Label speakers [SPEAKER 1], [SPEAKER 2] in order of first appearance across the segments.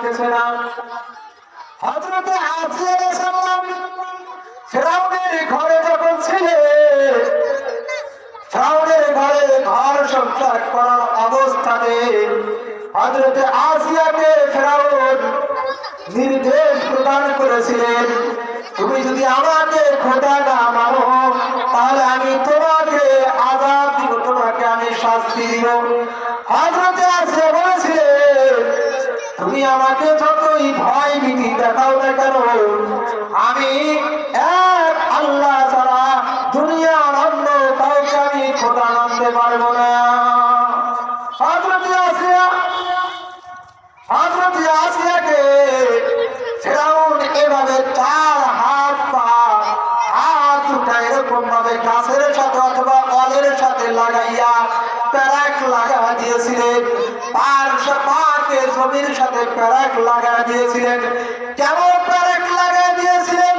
[SPEAKER 1] আসতেছে না। হজরতে সাল্লাম ফেরাউনের ঘরে যখন ছিলে, ফেরাউনের ঘরে ঘর সংসার করার অবস্থানে হজরতে আসিয়াকে ফেরাউন নির্দেশ প্রদান করেছিলেন, তুমি যদি আমাকে খোদা না মানো তাহলে দেখাও না কেন? আমি এক আল্লাহ ছাড়া দুনিয়ার অন্য কাউকে আমি খোদা মানতে পারব না। লাগাইয়া প্যারাক লাগা দিয়েছিলেন। পাকে জমির সাথে প্যারাক লাগা দিয়েছিলেন। কেমন প্যারাক লাগা দিয়েছিলেন?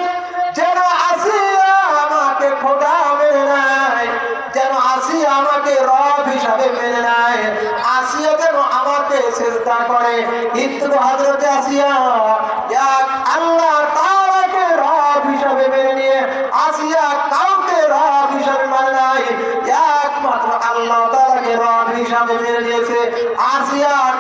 [SPEAKER 1] যেন আসিয়া আমাকে খোদা মেনে নেয়। যেন আসিয়া আমাকে রব হিসাবে মেনে নেয়। আসিয়া যেন আমাকে চেষ্টা করে। কিন্তু হজরতে আসিয়া এক আল্লাহ তাআলাকে রব হিসাবে মেনে নিয়ে আসিয়া কাউকে রব হিসাবে মানে নাই। একমাত্র আল্লাহ তাআলাকে রব হিসাবে মেনে নিয়েছে। আসিয়া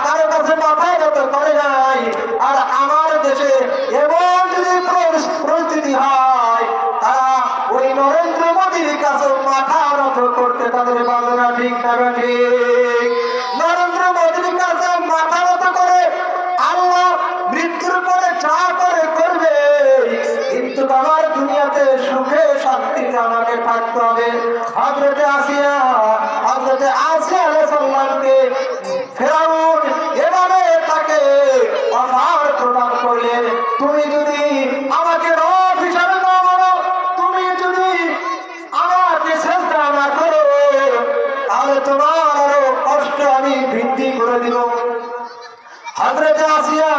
[SPEAKER 1] হজরতে আসিয়া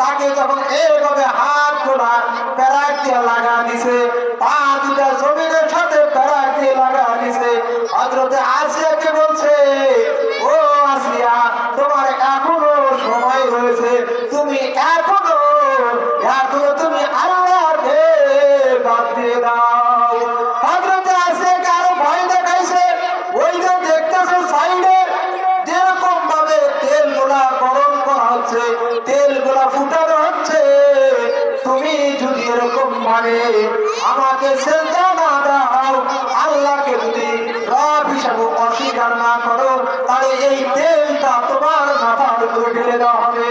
[SPEAKER 1] তাকে যখন এইভাবে হাত খোলা প্যারাক দিয়ে লাগা দিছে পা এরকম আমাকে সেজদা না দাও। আল্লাহকে যদি রব হিসাবে অস্বীকার না করো। তাহলে এই তেলটা তোমার মাথার উপরে ঢেলে দেওয়া হবে।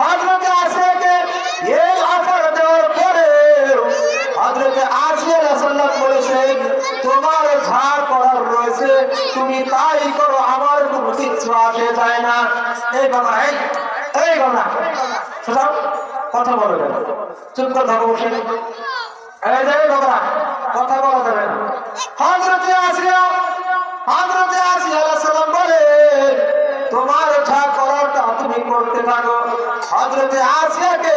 [SPEAKER 1] হজরতে আসিয়াকে এই অফার দেওয়ার পরে হজরতে আসিয়া বলেছেন, তোমার যা করার রয়েছে। তুমি তাই করো, আমার কোনো কিচ্ছু আসে যায় না। এই বাবা এই শোনাও। কথা বলা যাবে। চুপ করে থাকো, বসে এই যে বাবা, কথা বলা যাবে না। হজরতে আসিয়া হজরতে আসিয়া সালাম বলে, তোমার যা করারটা তুমি করতে থাকো। হজরতে আসিয়াকে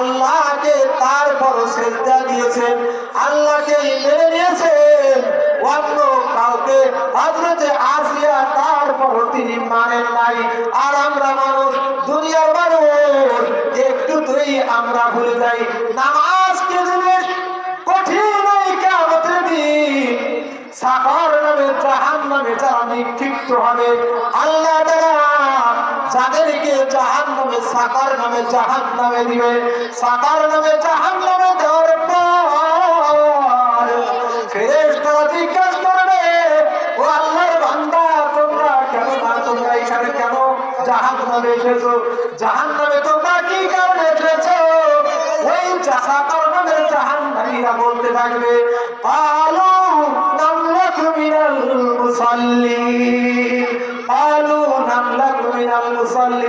[SPEAKER 1] আল্লাহকে তার তারপর সেজদা দিয়েছেন, আল্লাহকে মেনে অন্য কাউকে হজরতে আসিয়া তারপর তিনি মানেন নাই। আর আমরা মানুষ, দুনিয়ার মানুষ, একটু তুই আমরা ভুলে যাই। নামাজ কে জিনিস কঠিন ওই কেমতের দিন। সাফার নামে জাহান নামে যারা নিক্ষিপ্ত হবে, আল্লাহ তারা সাকার নামে জাহান নামে দিবে। সাকার নামে জাহান নামে দেওয়ার পর নামে নামে কি বলতে থাকবে মুসাল্লিন আলু নামলাকু মিনাল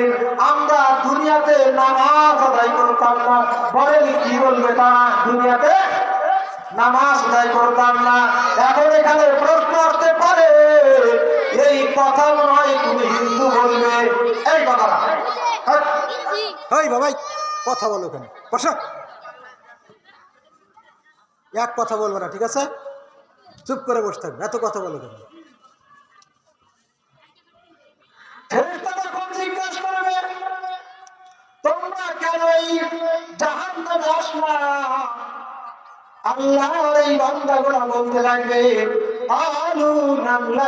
[SPEAKER 1] আমরা দুনিয়াতে নামাজ আদায় করতাম না। বলেন কি বলবে তারা? দুনিয়াতে নামাজ আদায় করতাম না। এখন এখানে প্রশ্ন আসতে পারে, এই কথা হয় তুমি হিন্দু বলবে। এই কথাটা। হ্যাঁ?
[SPEAKER 2] বাবাই কথা বলো কেন? বসো। এক কথা বলবে না, ঠিক আছে? চুপ করে বসে থাকবে, এত কথা বলো কেন
[SPEAKER 1] ফেরেশতারা এখন জিজ্ঞাসা করবে তোমরা কেন এই জাহান্নামে আসলা আল্লাহর এই বান্দাগুলো বলতে লাগবে আলু নামলা